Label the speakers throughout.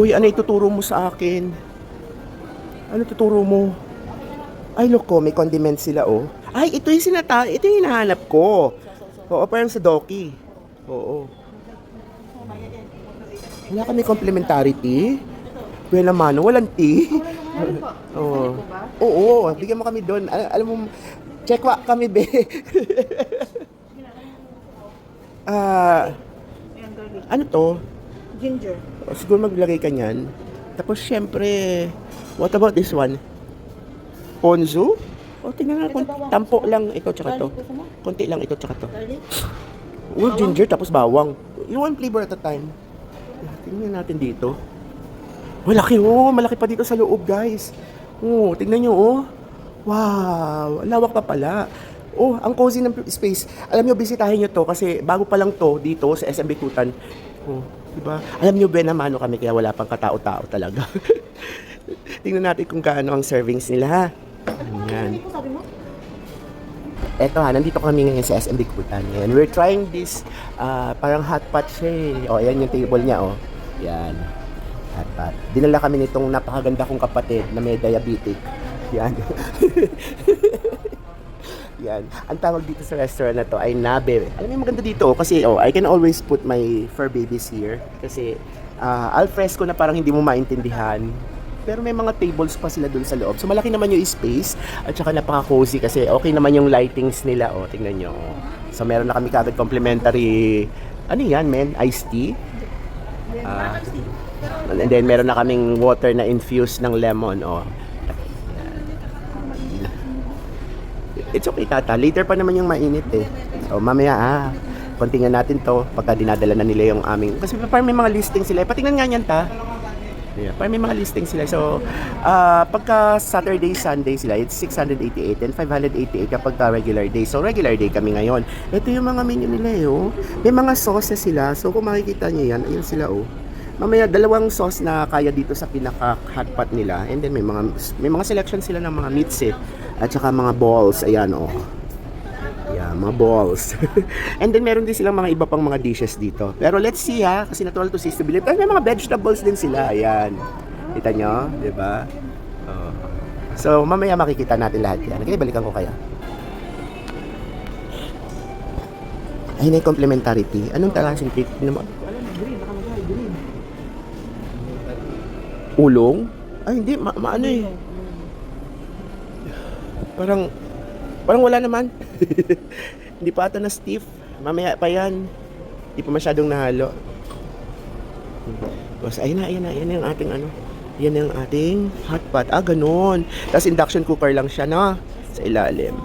Speaker 1: Uy, ano ituturo mo sa akin? Ano tuturo mo? Ay, loko, may condiments sila, oh. Ay, ito yung sinata, ito yung hinahanap ko. Oo, parang sa Doki. Oo. Wala kami complimentary tea. Kuya naman, walang tea. Oo. Oo, bigyan mo kami doon. Al- alam mo, check wa kami, be. Ah, ano to?
Speaker 2: Ginger.
Speaker 1: Siguro maglagay ka niyan. Tapos, syempre, what about this one? Ponzu? O, tingnan nga, konti, tampo lang ito tsaka to. Konti lang ito tsaka to. Oh, ginger tapos bawang. You one flavor at a time. Tingnan natin dito. Malaki oh, malaki pa dito sa loob, guys. Oh, tingnan nyo oh. Wow, lawak pa pala. Oh, ang cozy ng space. Alam nyo, bisitahin nyo to kasi bago pa lang to dito sa SM Bikutan. Oh, di ba? Alam nyo, Benamano kami kaya wala pang katao-tao talaga. Tingnan natin kung gaano ang servings nila. ha. Ayan.
Speaker 2: Ano?
Speaker 1: Eto ha, nandito kami ngayon sa SM Bikutan. Ngayon, we're trying this, ah, parang hot pot siya eh. O, ayan yung table niya, oh. Yan. Hot pot. Dinala kami nitong napakaganda kong kapatid na may diabetic. Yan. Yan. Ang tawag dito sa restaurant na to ay nabe. Alam mo yung maganda dito oh, kasi oh, I can always put my fur babies here kasi ah, al fresco na parang hindi mo maintindihan. Pero may mga tables pa sila dun sa loob. So malaki naman yung space at saka napaka-cozy kasi okay naman yung lightings nila. Oh, tingnan nyo. So meron na kami kagad complimentary ano yan, men? Iced tea. Ah, and then meron na kaming water na infused ng lemon. Oh. It's okay, tata. Later pa naman yung mainit eh. So, mamaya ah, kontingan natin to pagka dinadala na nila yung aming... Kasi parang may mga listing sila. Patingnan nga yan, ta. Yeah, parang may mga listing sila. So, ah, pagka Saturday, Sunday sila, it's 688 and 588 kapag ka regular day. So, regular day kami ngayon. Ito yung mga menu nila eh, oh. May mga sauces sila. So, kung makikita nyo yan, ayun sila, oh. Mamaya, dalawang sauce na kaya dito sa pinaka hotpot nila. And then, may mga, may mga selection sila ng mga meats eh. At saka mga balls. Ayan, oh. Yeah, mga balls. And then meron din silang mga iba pang mga dishes dito. Pero let's see ha, kasi natural to to believe. Pero may mga vegetables din sila. Ayan. Kita nyo? Di ba? Oh. So, mamaya makikita natin lahat yan. Okay, balikan ko kaya. Ayun yung complementarity. Anong talasing tea? Naman? Ulong? Ay, hindi. Ma, ma- ano eh. Parang, parang wala naman. Hindi pa ata na stiff. Mamaya pa yan. Hindi pa masyadong nahalo. Tapos, ayun na, ayun na, ayun na yung ating ano. Yan yung ating hot pot. Ah, ganun. Tapos induction cooker lang siya, no? Sa ilalim.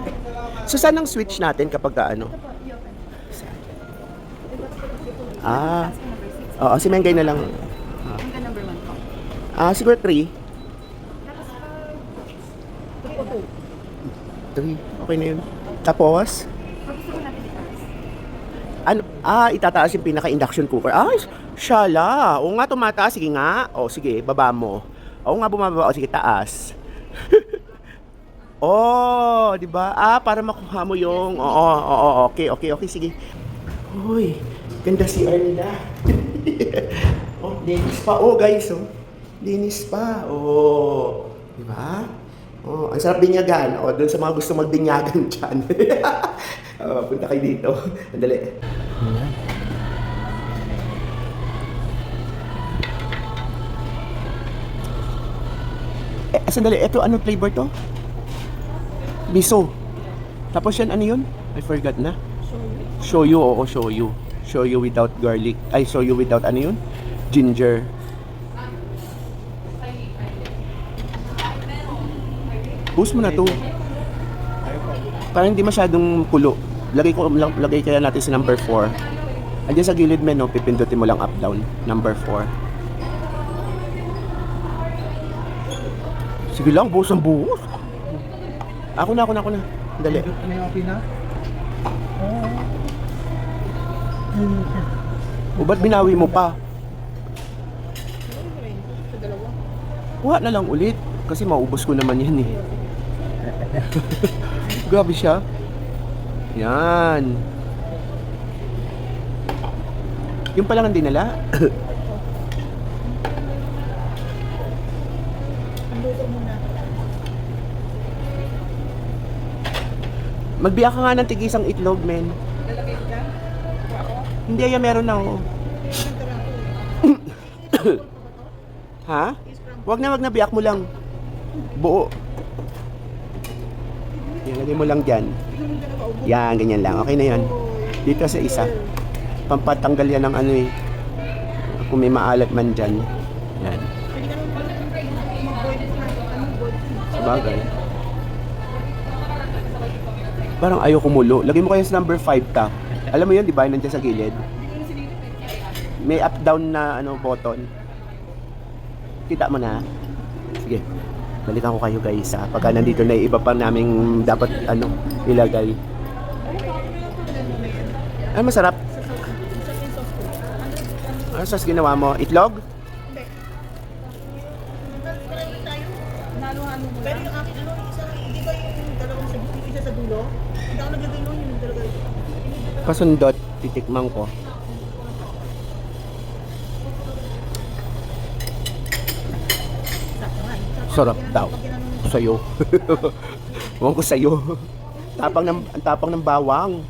Speaker 1: So, saan ang switch natin kapag ka, ano? Saan? Ah, oo, si Mengay na lang. Ah, siguro 3. 3. Okay na yun. Tapos, ano, ah, itataas yung pinaka-induction cooker. Ah, shala. Oo nga, tumataas. Sige nga. O, sige, baba mo. Oo nga, bumaba. O, sige, taas. oh, di ba? Ah, para makuha mo yung... Oo, oo, oo, okay, okay, okay, sige. Uy, ganda si nila. oh, linis pa. Oh, guys, oh. Linis pa. Oh, di ba? Oh, ang sarap binyagan. Oh, doon sa mga gusto magbinyagan dyan. oh, punta kayo dito. Andali. Eh, sandali. Ito, anong flavor to? Miso. Tapos yan, ano yun? I forgot na. Shoyu, oo, shoyu. Shoyu without garlic. Ay, shoyu without ano yun? Ginger. Boost mo na to. Parang hindi masyadong kulo. Lagay ko lang lagay kaya natin sa number 4. Andiyan sa gilid men, no, pipindutin mo lang up down. Number 4. Sige lang, buhos ang buhos. Ako na, ako na, ako na. Dali.
Speaker 3: May okay na?
Speaker 1: O ba't binawi mo pa? Kuha na lang ulit. Kasi maubos ko naman yan eh. Grabe siya. Yan. Yung pa lang ang dinala.
Speaker 2: muna.
Speaker 1: Magbiyak ka nga ng tigisang itlog, men. Hindi, ay meron na ako.
Speaker 2: Eh.
Speaker 1: Ha? Wag na, wag na, biyak mo lang. Buo. Yan, lagay mo lang dyan. Yan, ganyan lang. Okay na yan. Dito sa isa. Pampatanggal yan ng ano eh. Kung may maalat man dyan. Yan. Sabagay. Parang ayaw kumulo. Lagay mo kayo sa number 5 ta. Alam mo yun, di ba? Nandiyan sa gilid. May up-down na ano button. Kita mo na. Sige. Balikan ko kayo guys ha. Pagka nandito na iba pa naming dapat ano ilagay. Ano masarap? Ano sauce ginawa mo? Itlog?
Speaker 2: Pero yung akin, ano, isa, hindi ba yung dalawang sa isa sa dulo? Hindi ako naglagay nun, yung dalawa.
Speaker 1: Pasundot. Titikman ko.
Speaker 2: Sakto nga eh.
Speaker 1: Sarap daw. Sa'yo. Ewan ko sa'yo. Tapang ng, ang tapang ng bawang.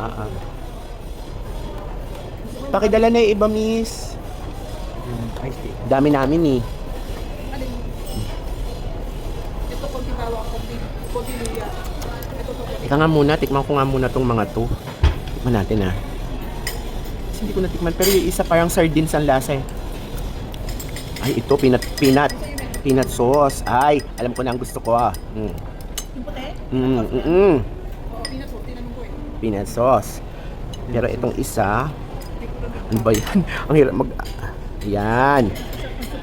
Speaker 1: Ah, ah. Pakidala na yung iba, miss. Dami namin eh.
Speaker 2: Ito, konti bawang, konti, konti luya. Ito, to,
Speaker 1: Ika nga muna, tikman ko nga muna tong mga to. Tikman natin ah. Kasi hindi ko natikman, pero yung isa parang sardines ang lasa eh. Ay, ito, peanut, peanut. Peanut sauce. Ay, alam ko na ang gusto ko ah. Mm.
Speaker 2: Yung puti?
Speaker 1: Mm, mm, mm.
Speaker 2: Peanut sauce, tinanong ko eh.
Speaker 1: Peanut sauce. Pero itong isa, ano ba yan? ang hirap mag... Yan.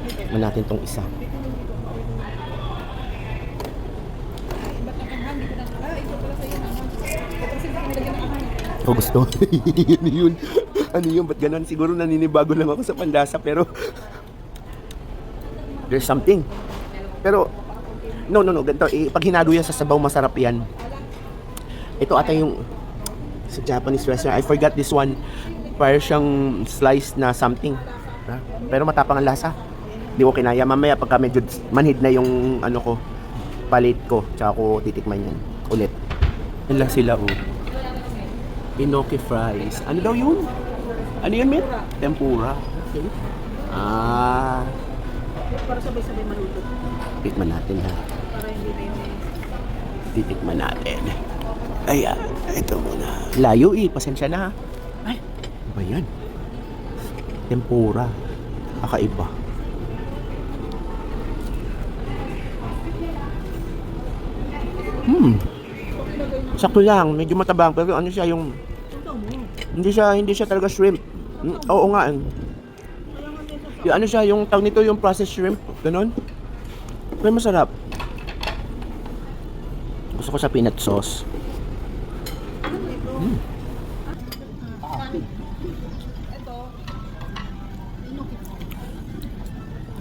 Speaker 1: Tikman natin tong isa. Ko gusto. ano yun? Ano yun? Ba't ganun? Siguro naninibago lang ako sa pandasa pero there's something. Pero no, no, no. Ganito. Pag hinalo yan sa sabaw, masarap yan. Ito ata yung sa Japanese restaurant. I forgot this one. Parang siyang slice na something. Ha? Pero matapang ang lasa. Hindi ko kinaya. Mamaya pagka medyo manhid na yung ano ko, palit ko. Tsaka ko titikman yan. Ulit. Lang sila oh. Inoki fries. Ano daw yun? Ano yun, Mit? Tempura. Okay. Ah,
Speaker 2: Para sabay-sabay maluto.
Speaker 1: tikman natin ha.
Speaker 2: Para hindi na yung...
Speaker 1: Titikman natin. Ayan, ito muna. Layo eh, pasensya na ha. Ay, ano ba yan? Tempura. Kakaiba. Hmm. Sakto lang, medyo matabang pero ano siya yung. Hindi siya hindi siya talaga shrimp. Mm, Oo nga. Yung ano siya, yung tawag nito yung processed shrimp, ganun. Pero masarap. Gusto ko sa peanut sauce. Mm.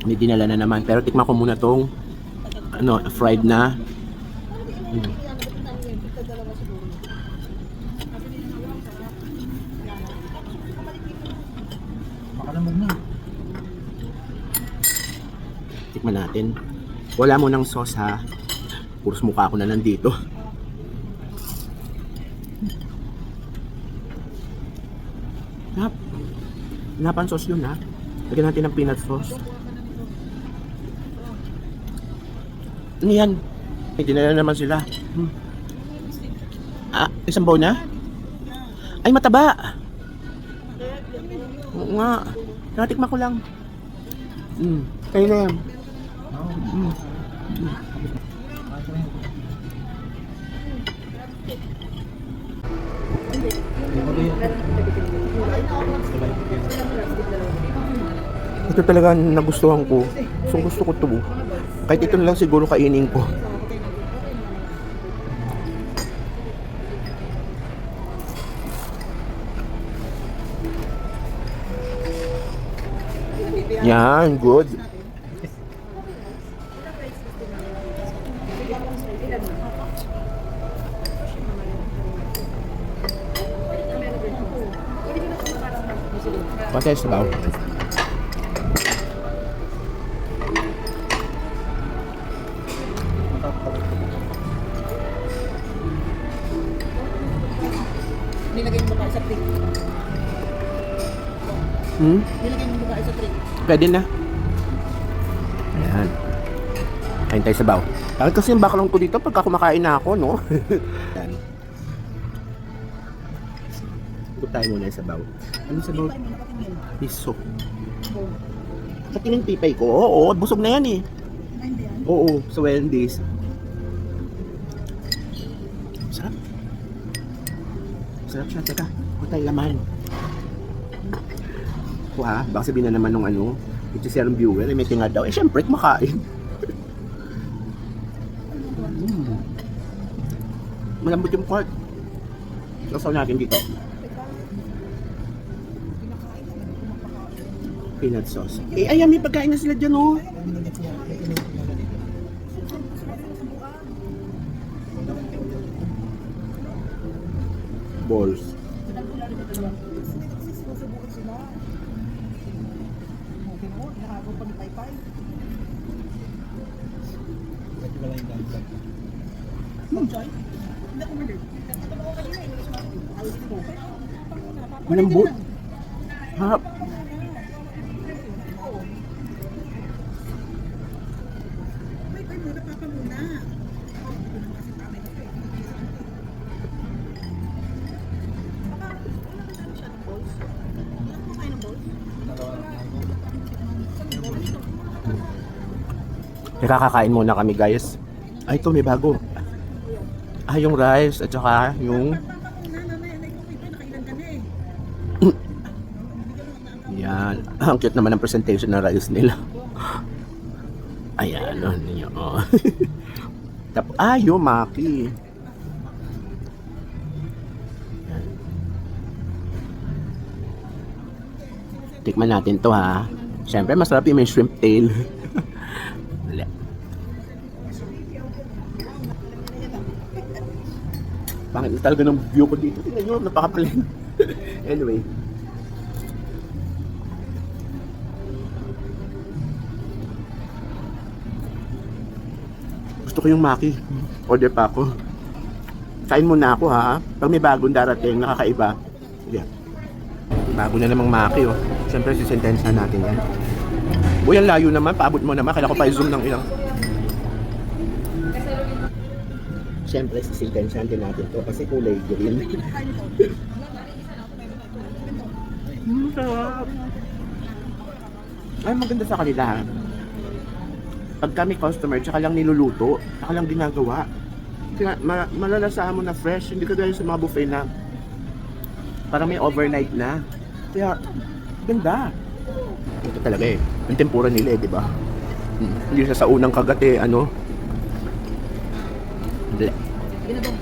Speaker 1: May dinala na naman. Pero tikman ko muna tong ano, fried na. Mm. Natin. Wala mo ng sauce ha. Puros mukha ko na nandito. Nap. Napan sauce yun ha. Lagyan natin ng peanut sauce. Ano yan? May dinala naman sila. Hmm. Ah, isang bowl na? Ay, mataba! Oo nga. Natikman ko lang. Hmm. Kayo na yan. Ito talaga nagustuhan ko. So gusto ko to. Kahit ito lang siguro kainin ko. Yan, good. Patest daw. Nilagay mo ba sa tray? Hmm?
Speaker 2: Nilagay mo ba sa tray?
Speaker 1: Pwede na. Bakit kasi yung background ko dito pagka kumakain na ako, no? Ayan. Ikot tayo muna sa baw. Ano sa baw? Piso.
Speaker 2: Oh.
Speaker 1: Katingin pipay ko. Oo, busog na yan eh.
Speaker 2: Yan.
Speaker 1: Oo, sa Wendy's. Sarap. Sarap siya. Teka, tayo laman. Kuha, baka sabihin na naman nung ano, ito siya ng viewer, eh, may tinga daw. Eh, syempre, kumakain. Mm. Malambot yung pork. Sasaw natin dito. Peanut sauce. Eh, ayan, may pagkain na sila dyan, oh. Balls.
Speaker 2: Susubukan sila. Okay mo, nakagaw pa ni Paypay.
Speaker 3: Pwede wala yung ganggang.
Speaker 2: Mag-join? Hindi ako murder. Ito ako kanina eh. Ayaw dito mo.
Speaker 1: Malambot. Harap. Nakakakain muna kami guys. Ay, ito may bago. Ah, yung rice at saka yung... Yan. Ang cute naman ang presentation ng rice nila. Ayan, ano ninyo. Oh. Tap ah, yung maki. Yan. Tikman natin to ha. Siyempre, masarap yung may shrimp tail. Wala. Pangit na talaga ng view ko dito. Tingnan nyo, napaka-plain. anyway. Gusto ko yung maki. Order pa ako. Kain muna ako ha. Pag may bagong darating, nakakaiba. Sige. Bago na namang maki oh. Siyempre, sisentensya natin yan. Uy, ang layo naman. Paabot mo naman. Kailangan ko pa i-zoom ng ilang. Siyempre, sisintensyahan din natin to kasi kulay green. Mm, sarap. Ay, maganda sa kanila. Pag kami customer, tsaka lang niluluto, tsaka lang ginagawa. Kaya ma- malalasahan mo na fresh, hindi ka gaya sa mga buffet na parang may overnight na. Kaya, ganda. Ito talaga eh. Yung tempura nila eh, di ba? Hmm. Hindi siya sa unang kagat eh, ano?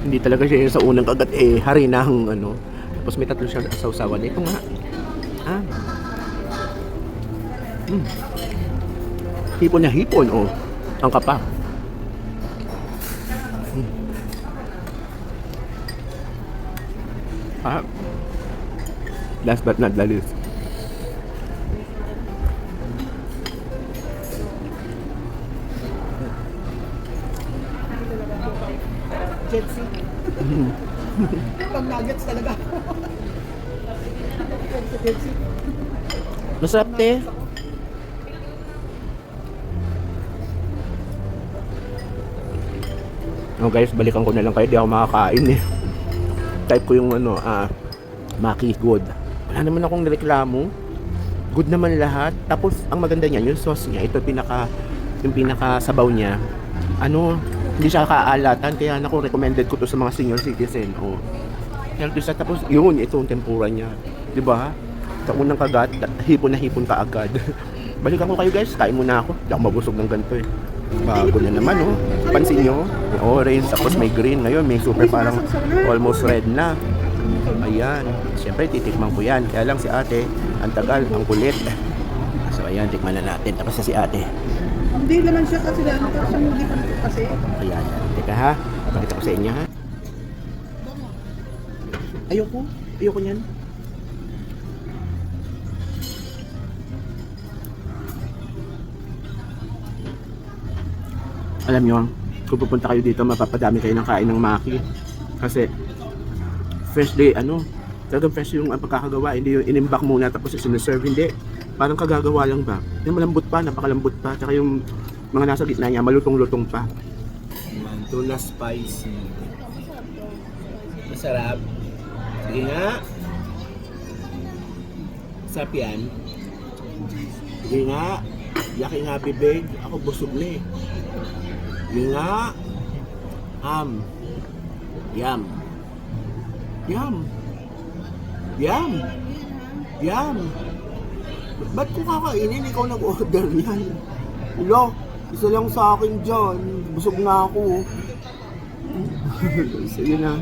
Speaker 1: Hindi talaga siya sa unang kagat eh, harinang ano. Tapos may tatlo siya sausawan. Ito nga. Ah. Hmm. Hipon na hipon, oh. Ang kapa. Hmm. Ah. Last but not the least.
Speaker 2: Pag nuggets talaga. C.
Speaker 1: Masarap, te. Oh guys, balikan ko na lang kayo. Di ako makakain eh. Type ko yung ano, ah, Maki good. Wala naman akong reklamo. Good naman lahat. Tapos, ang maganda niya, yung sauce niya, ito pinaka, yung pinaka sabaw niya. Ano, hindi siya kaalatan. Kaya naku, recommended ko to sa mga senior citizen. Oh. Healthy siya. Tapos, yun, ito yung tempura niya. Di ba? Sa unang kagat, hipon na hipon ka agad. Balikan ko kayo guys, kain muna ako. Hindi ako mabusog ng ganito eh. Bago na naman oh. Pansin nyo, may orange, tapos may green. Ngayon, may super parang almost red na. Ayan. Siyempre, titikman ko yan. Kaya lang si ate, ang tagal, ang kulit. So ayan, tikman na natin. Tapos na si ate.
Speaker 2: Hindi naman siya kasi lang. Tapos siya hindi pa kasi.
Speaker 1: Ayan. Teka ha. Pakita ko sa inyo ha. Ayoko. Ayoko niyan. Alam nyo, kung pupunta kayo dito, mapapadami kayo ng kain ng maki. Kasi, fresh day, ano, Talagang fresh yung pagkakagawa, hindi yung inimbak muna tapos sinuserve, hindi. Parang kagagawa lang ba? Yung malambot pa, napakalambot pa. Tsaka yung mga nasa gitna niya, malutong-lutong pa.
Speaker 3: Ayan, tuna spicy. Masarap. Sige nga. Masarap yan.
Speaker 1: Sige nga, yaki nga bibig, ako busog na eh. Sige nga, am, yum. Yum. Yum. Yum. Ba't ko kakainin? Ikaw nag-order niyan. Lo, isa lang sa akin dyan. Busog na ako. Sige na.